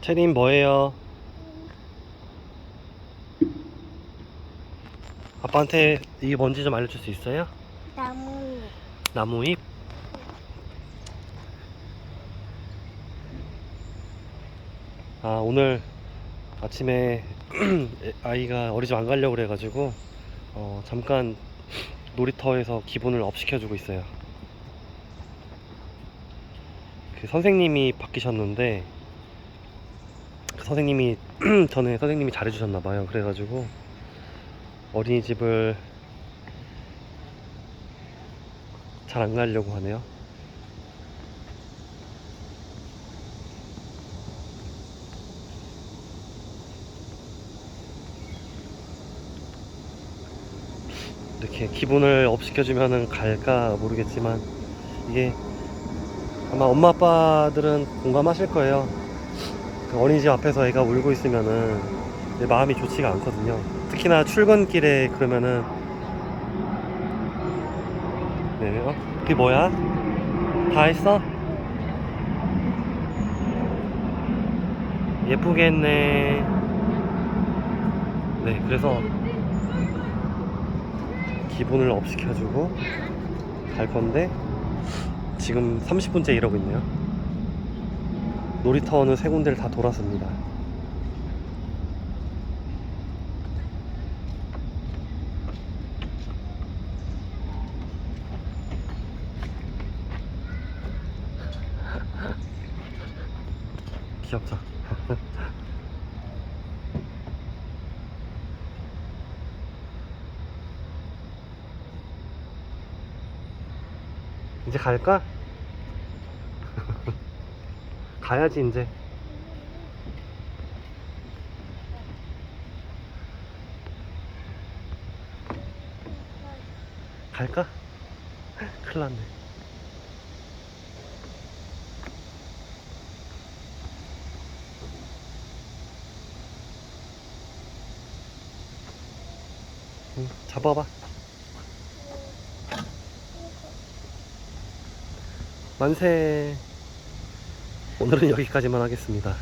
체린 뭐예요? 아빠한테 이게 뭔지 좀 알려줄 수 있어요? 나뭇잎. 나무잎? 아 오늘 아침에 아이가 어린이집 안 가려고 그래가지고 어, 잠깐 놀이터에서 기분을 업 시켜주고 있어요. 그 선생님이 바뀌셨는데 그 선생님이 전에 선생님이 잘해주셨나 봐요. 그래가지고 어린이집을 잘 안 가려고 하네요. 이렇게 기분을 업 시켜주면은 갈까 모르겠지만 이게 아마 엄마 아빠들은 공감하실 거예요. 그 어린이집 앞에서 애가 울고 있으면은 내 마음이 좋지가 않거든요. 특히나 출근길에 그러면은 네, 어? 그게 뭐야? 다 했어? 예쁘게 했네. 네, 그래서 기분을 업 시켜주고 갈 건데 지금 30분째 이러고 있네요. 놀이터는 세 군데를 다 돌았습니다. 귀엽다. 이제 갈까? 가야지 이제. 갈까? 큰일 났네. 응, 잡아봐. 만세. 오늘은 여기까지만 하겠습니다.